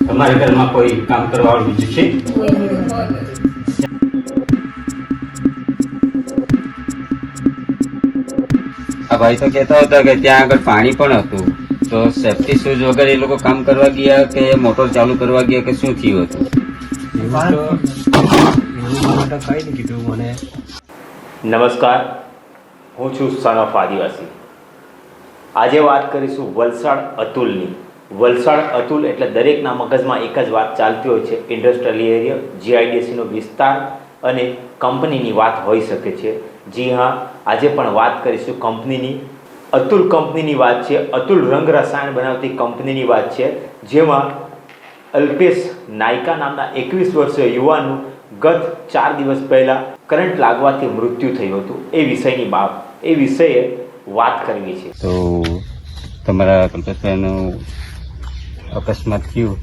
તમારા ઘરમાં કોઈ કામ કરવા વાળું બીજું છે? ભાઈ તો કહેતા હતા કે ત્યાં આગળ પાણી પણ હતું. તો સેફટી શૂઝ વગર એ લોકો કામ કરવા ગયા કે મોટર ચાલુ કરવા ગયા કે શું થયું હતું? નમસ્કાર. હું છું સન ઓફ આદિવાસી. આજે વાત કરીશું વલસાડ અતુલની. વલસાડ અતુલ એટલે દરેકના મગજમાં એક જ વાત ચાલતી હોય છે ઇન્ડસ્ટ્રીયલ એરિયા જીઆઈડીસીનો વિસ્તાર અને કંપનીની વાત હોઈ શકે છે. જી હા આજે પણ વાત કરીશું કંપનીની અતુલ કંપનીની વાત છે અતુલ રંગ રસાયણ બનાવતી કંપનીની વાત છે જેમાં અલ્પેશ નાયકા નામના એકવીસ વર્ષીય યુવાનનું ગત ચાર દિવસ પહેલાં કરંટ લાગવાથી મૃત્યુ થયું હતું. એ વિષયની બાબ એ વિષયે વાત કરવી છે. તો તમારા કલ્પેશભાઈનું અકસ્માત થયું.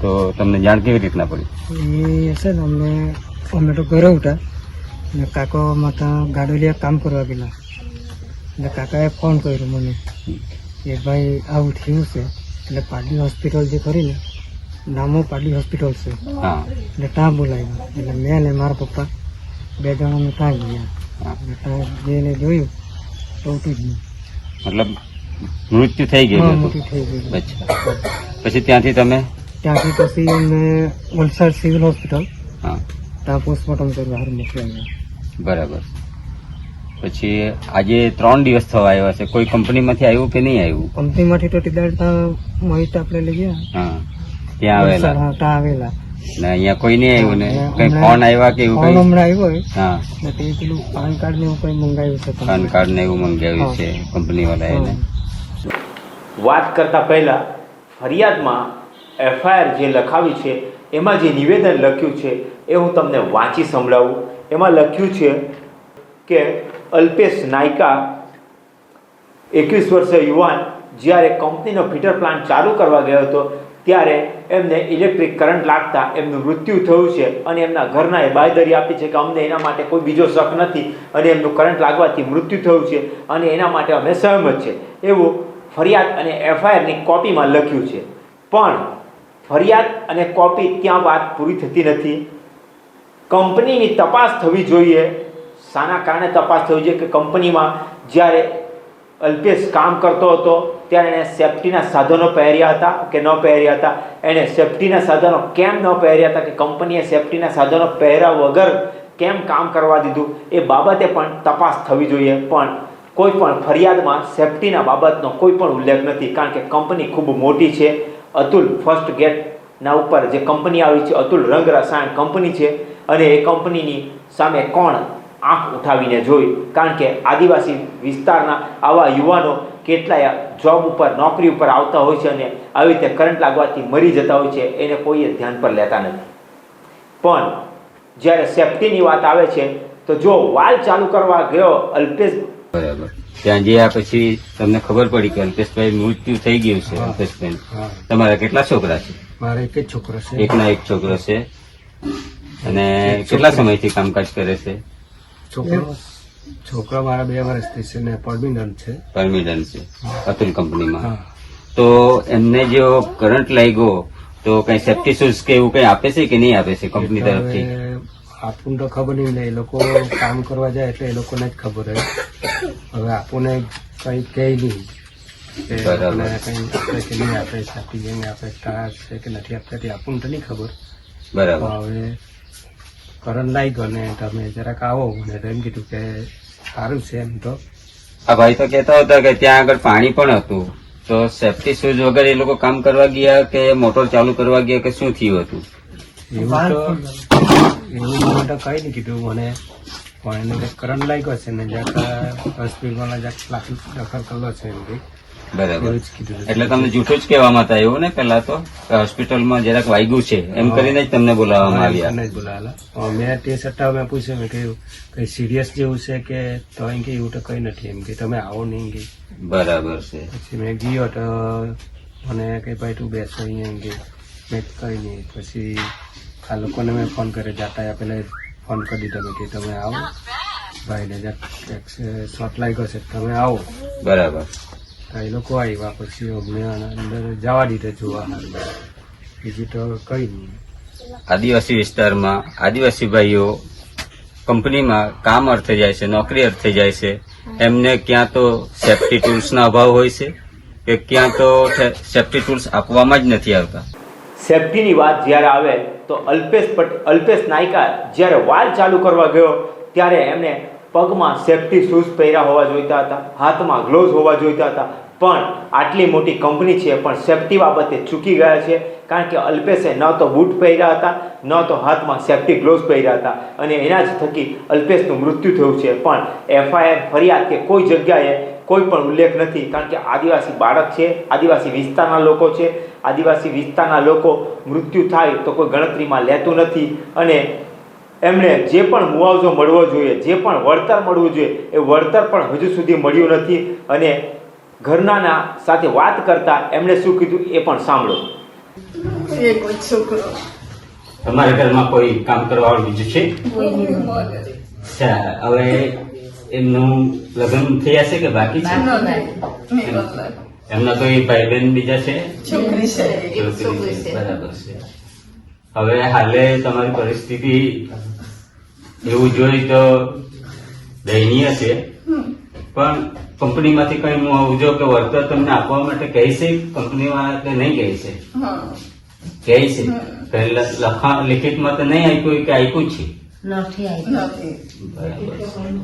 તો તમને જાણ કેવી રીતના પડી? એ છે ને અમને અમે તો ઘરે ઉઠા ને કાકો માતા ગાડોલિયા કામ કરવા ગયેલા. એટલે કાકાએ ફોન કર્યો મને કે ભાઈ આવું થયું છે. એટલે પાટલી હોસ્પિટલ જે કરીને નામો પાટલી હોસ્પિટલ છે. એટલે ત્યાં બોલાવ્યો. એટલે મેં ને મારા પપ્પા બે જણા અમે ત્યાં ગયા. ત્યાં જઈને જોયું તો ઉઠી જ નહીં મતલબ મૃત્યુ થઈ ગયું મૃત્યુ થઈ ગયું પછી ત્યાંથી તમે? ત્યાંથી પછી અમે વલસાડ સિવિલ હોસ્પિટલ ત્યાં પોસ્ટમોર્ટમ કરવા હાર મોકલ્યા બરાબર. પછી આજે ત્રણ દિવસ થવા આવ્યા છે. કોઈ કંપનીમાંથી આવ્યું કે નહીં આવ્યું? કંપનીમાંથી તો ત્યાં મોહિત આપણે લઈ ગયા. હા ત્યાં આવેલા. હા, ત્યાં આવેલા. ને અહીંયા કોઈ નહીં આવ્યું ને? કઈ ફોન આવ્યા કે એવું ફોન કઈ? હમણાં આવ્યો હોય. હા. ને તે પેલું પાન કાર્ડ ને એવું કઈ મંગાવ્યું છે પાન કાર્ડ ને એવું મંગાવ્યું છે કંપની વાળા એને વાત કરતા પહેલા ફરિયાદમાં એફઆઈઆર જે લખાવી છે એમાં જે નિવેદન લખ્યું છે એ હું તમને વાંચી સંભળાવું. એમાં લખ્યું છે કે અલ્પેશ નાયકા, એકવીસ વર્ષીય યુવાન, જ્યારે કંપનીનો ફિટર પ્લાન્ટ ચાલુ કરવા ગયો હતો, ત્યારે એમને ઇલેક્ટ્રિક કરંટ લાગતા એમનું મૃત્યુ થયું છે અને એમના ઘરનાએ બાયદરી આપી છે કે અમને એના માટે કોઈ બીજો શક નથી અને એમનું કરંટ લાગવાથી મૃત્યુ થયું છે અને એના માટે અમે સહમત છે. એવું ફરિયાદ અને એફઆઈઆરની કોપીમાં લખ્યું છે. પણ ફરિયાદ અને કોપી ત્યાં વાત પૂરી થતી નથી. કંપનીની તપાસ થવી જોઈએ શાના કારણે તપાસ થવી જોઈએ કે કંપનીમાં જ્યારે અલ્પેશ કામ કરતો હતો, ત્યારે એણે સેફટીના સાધનો પહેર્યા હતા કે ન પહેર્યા હતા? એણે સેફટીના સાધનો કેમ ન પહેર્યા હતા કે કંપનીએ સેફટીના સાધનો પહેર્યા વગર કેમ કામ કરવા દીધું? એ બાબતે પણ તપાસ થવી જોઈએ. પણ કોઈ પણ ફરિયાદમાં સેફટીના બાબતનો કોઈ પણ ઉલ્લેખ નથી, કારણ કે કંપની ખૂબ મોટી છે. અતુલ ફર્સ્ટ ગેટના ઉપર જે કંપની આવી છે, અતુલ રંગ રસાયણ કંપની છે અને એ કંપનીની સામે કોણ આંખ ઉઠાવીને જોઈ. કારણ કે આદિવાસી વિસ્તારના આવા યુવાનો કેટલાય જોબ ઉપર નોકરી ઉપર આવતા હોય છે અને આવી રીતે કરંટ લાગવાથી મરી જતા હોય છે એને કોઈએ ધ્યાન પર લેતા નથી. પણ જ્યારે સેફટીની વાત આવે છે તો જો વાલ ચાલુ કરવા ગયો અલ્પેશ બરાબર. ત્યાં ગયા પછી તમને ખબર પડી કે અલ્પેશભાઈ મૃત્યુ થઈ ગયું છે અલ્પેશભાઈ તમારા કેટલા છોકરા છે? મારા એક જ છોકરો છે. એકના એક છોકરો છે. અને કેટલા સમયથી કામકાજ કરે છે? છોકરો છોકરા મારા બે વર્ષથી છે ને પરમિનન્ટ છે. પરમિનન્ટ છે. અતુલ કંપનીમાં. તો એમને જો કરંટ લાગ્યો તો કઈ સેફ્ટી શૂઝ કે એવું કઈ આપે છે કે નહીં આપે છે કંપની તરફથી? આપણને તો ખબર નહીં એ લોકો કામ કરવા જાય એટલે એ લોકોને જ ખબર હોય. હવે આપણને કઈ કહે નહીં બરાબર. કઈ આપે કે નહીં આપે જઈને આપે કાર છે કે નથી આપતા તે આપણને તો નહીં ખબર. બરાબર. હવે કરંટ લાગ્યો ને તમે જરાક આવો. મને તો એમ કીધું કે સારું છે એમ તો. આ ભાઈ તો કહેતા હતા કે ત્યાં આગળ પાણી પણ હતું. તો સેફટી શૂઝ વગર એ લોકો કામ કરવા ગયા કે મોટર ચાલુ કરવા ગયા કે શું થયું હતું? એવું તો એવું તો કઈ નહીં કીધું. મને પણ એને કરંટ લાગ્યો છે ને જ્યાં હોસ્પિટલમાં જ્યાં દાખલ કરેલો છે એમ બરાબર. એટલે તમને જૂઠું જ કહેવામાં હતા એવું ને પેલા તો? હોસ્પિટલમાં જરાક વાગ્યું છે એમ કરીને જ તમને બોલાવવામાં આવ્યા. બોલાવેલા. મેં તે સટ્ટા મેં પૂછ્યું મેં કહ્યું કઈ સિરિયસ જેવું છે કે તો એમ કે એવું તો કઈ નથી? એમ કે તમે આવો નહીં. કે. બરાબર છે. પછી મેં ગયો તો મને કે ભાઈ તું બેસો અહીંયા. એમ કે મેં કઈ નહીં. પછી આ લોકોને મેં ફોન કર્યો જાતા પેલા ફોન કરી દીધો મેં કે તમે આવો. ભાઈને શોટ લાગ્યો છે તમે આવો. બરાબર. એ લોકો આવ્યા પછી અમને અંદર જવા દીધે જોવા બીજી તો કઈ નહીં. આદિવાસી વિસ્તારમાં આદિવાસી ભાઈઓ કંપનીમાં કામ અર્થે જાય છે નોકરી અર્થે જાય છે. એમને ક્યાં તો સેફ્ટી ટૂલ્સના અભાવ હોય છે કે ક્યાં તો સેફ્ટી ટૂલ્સ આપવામાં જ નથી આવતા. સેફ્ટીની વાત જ્યારે આવે તો અલ્પેશ પટ અલ્પેશ નાયકા જ્યારે વાલ ચાલુ કરવા ગયો ત્યારે એમને પગમાં સેફટી શૂઝ પહેર્યા હોવા જોઈતા હતા, હાથમાં ગ્લોવ્સ હોવા જોઈતા હતા. પણ આટલી મોટી કંપની છે, પણ સેફટી બાબતે ચૂકી ગયા છે. કારણ કે અલ્પેશે ન તો બૂટ પહેર્યા હતા, ન તો હાથમાં સેફટી ગ્લોવ્સ પહેર્યા હતા. અને એના જ થકી અલ્પેશનું મૃત્યુ થયું છે. પણ એફઆઈઆર ફરિયાદ કે કોઈ જગ્યાએ કોઈ પણ ઉલ્લેખ નથી. કારણ કે આદિવાસી બાળક છે, આદિવાસી વિસ્તારના લોકો છે. આદિવાસી વિસ્તારના લોકો મૃત્યુ થાય તો કોઈ ગણતરીમાં લેતું નથી. અને એમણે જે પણ મુઆવજો મળવો જોઈએ જે પણ વળતર મળવું જોઈએ એ વળતર પણ હજુ સુધી મળ્યું નથી અને ઘરનાના સાથે વાત કરતા એમણે શું કીધું એ પણ સાંભળો. તમારા ઘરમાં કોઈ કામ કરવા વાળું બીજું છે? હવે એમનું લગ્ન થયા છે કે બાકી છે. એમના કોઈ ભાઈ બહેન બીજા છે? છોકરી છે. એક છોકરી છોકરી છે. છે બરાબર છે. હવે હાલે તમારી પરિસ્થિતિ એવું જોઈ તો દયનીય છે. પણ કંપનીમાંથી કઈ જો કે વળતર તમને આપવા માટે કહે છે કંપની વાળા કે નહીં કહે છે? કહે છે. કે લ- લખા લિખિતમાં તો નહીં આપ્યું કે આપ્યું છે? નથી. બરાબર છે.